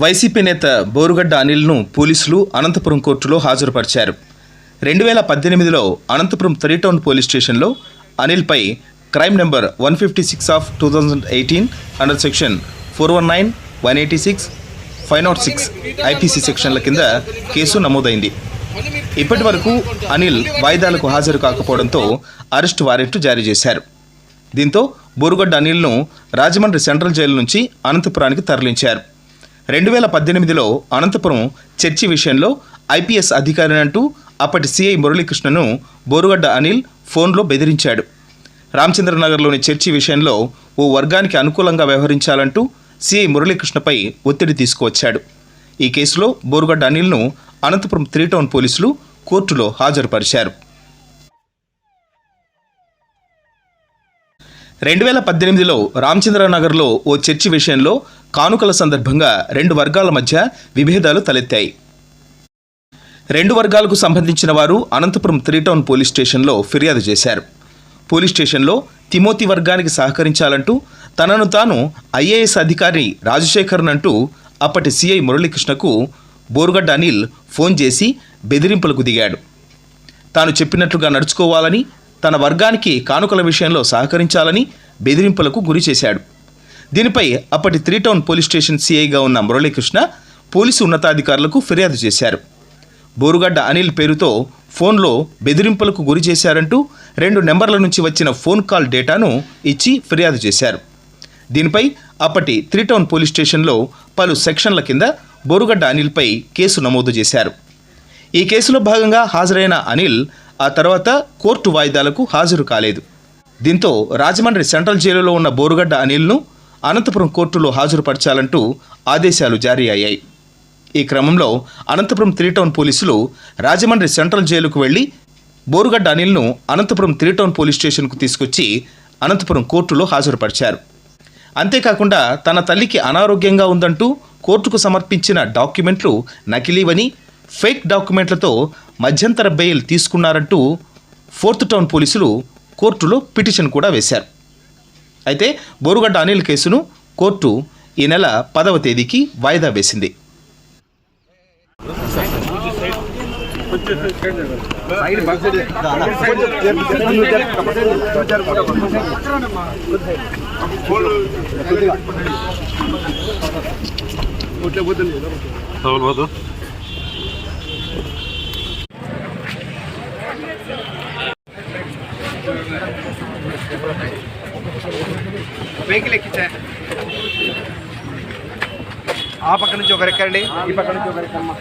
YCP నేత బోరుగడ్డ అనిల్ను పోలీసులు అనంతపురం కోర్టులో హాజరుపరిచారు. రెండు వేల పద్దెనిమిదిలో అనంతపురం త్రీ టౌన్ పోలీస్ స్టేషన్లో అనిల్పై crime number one fifty six of two thousand eighteen under section four one nine one eighty six five naught six IPC సెక్షన్ల కింద కేసు నమోదైంది. ఇప్పటి వరకు అనిల్ వాయిదాలకు హాజరు కాకపోవడంతో అరెస్టు వారెంట్ జారీ చేశారు. దీంతో బోరుగడ్డ అనిల్ను రాజమండ్రి సెంట్రల్ జైలు నుంచి అనంతపురానికి తరలించారు. రెండు వేల పద్దెనిమిదిలో అనంతపురం చర్చి విషయంలో ఐపీఎస్ అధికారినంటూ అప్పటి సిఐ మురళీకృష్ణను బోరుగడ్డ అనిల్ ఫోన్లో బెదిరించాడు. రామచంద్రనగర్లోని చర్చి విషయంలో ఓ వర్గానికి అనుకూలంగా వ్యవహరించాలంటూ సిఐ మురళీకృష్ణపై ఒత్తిడి తీసుకువచ్చాడు. ఈ కేసులో బోరుగడ్డ అనిల్ను అనంతపురం త్రీ టౌన్ పోలీసులు కోర్టులో హాజరుపరిచారు. రెండు వేల పద్దెనిమిదిలో రామచంద్రనగర్లో ఓ చర్చి విషయంలో కానుకల సందర్భంగా రెండు వర్గాల మధ్య విభేదాలు తలెత్తాయి. రెండు వర్గాలకు సంబంధించిన వారు అనంతపురం త్రీ టౌన్ పోలీస్ స్టేషన్లో ఫిర్యాదు చేశారు. పోలీస్ స్టేషన్లో తిమోతి వర్గానికి సహకరించాలంటూ తనను తాను ఐఏఎస్ అధికారి రాజశేఖరన్ అంటూ అప్పటి సీఐ మురళీకృష్ణకు బోరుగడ్డ అనిల్ ఫోన్ చేసి బెదిరింపులకు దిగాడు. తాను చెప్పినట్లుగా నడుచుకోవాలని తన వర్గానికి కానుకల విషయంలో సహకరించాలని బెదిరింపులకు గురి చేశాడు. దీనిపై అప్పటి త్రీ టౌన్ పోలీస్ స్టేషన్ సీఐగా ఉన్న మురళీకృష్ణ పోలీసు ఉన్నతాధికారులకు ఫిర్యాదు చేశారు. బోరుగడ్డ అనిల్ పేరుతో ఫోన్లో బెదిరింపులకు గురి చేశారంటూ రెండు నెంబర్ల నుంచి వచ్చిన ఫోన్ కాల్ డేటాను ఇచ్చి ఫిర్యాదు చేశారు. దీనిపై అప్పటి త్రీ టౌన్ పోలీస్ స్టేషన్లో పలు సెక్షన్ల కింద బోరుగడ్డ అనిల్పై కేసు నమోదు చేశారు. ఈ కేసులో భాగంగా హాజరైన అనిల్ ఆ తర్వాత కోర్టు వాయిదాలకు హాజరు కాలేదు. దీంతో రాజమండ్రి సెంట్రల్ జైలులో ఉన్న బోరుగడ్డ అనిల్ను అనంతపురం కోర్టులో హాజరుపరచాలంటూ ఆదేశాలు జారీ అయ్యాయి. ఈ క్రమంలో అనంతపురం త్రీ టౌన్ పోలీసులు రాజమండ్రి సెంట్రల్ జైలుకు వెళ్ళి బోరుగడ్డ అనిల్ను అనంతపురం త్రీ టౌన్ పోలీస్ స్టేషన్కు తీసుకొచ్చి అనంతపురం కోర్టులో హాజరుపరిచారు. అంతేకాకుండా తన తల్లికి అనారోగ్యంగా ఉందంటూ కోర్టుకు సమర్పించిన డాక్యుమెంట్లు నకిలీవని ఫేక్ డాక్యుమెంట్లతో మధ్యంతర బెయిల్ తీసుకున్నారంటూ ఫోర్త్ టౌన్ పోలీసులు కోర్టులో పిటిషన్ కూడా వేశారు. అయితే బోరుగడ్డ అనిల్ కేసును కోర్టు ఈ నెల పదవ తేదీకి వాయిదా వేసింది. Tamam వెహికల్ ఎక్కించా? ఆ పక్క నుంచి ఒకరు ఎక్కండి ఈ పక్క నుంచి ఒకరు ఎక్కమ్మా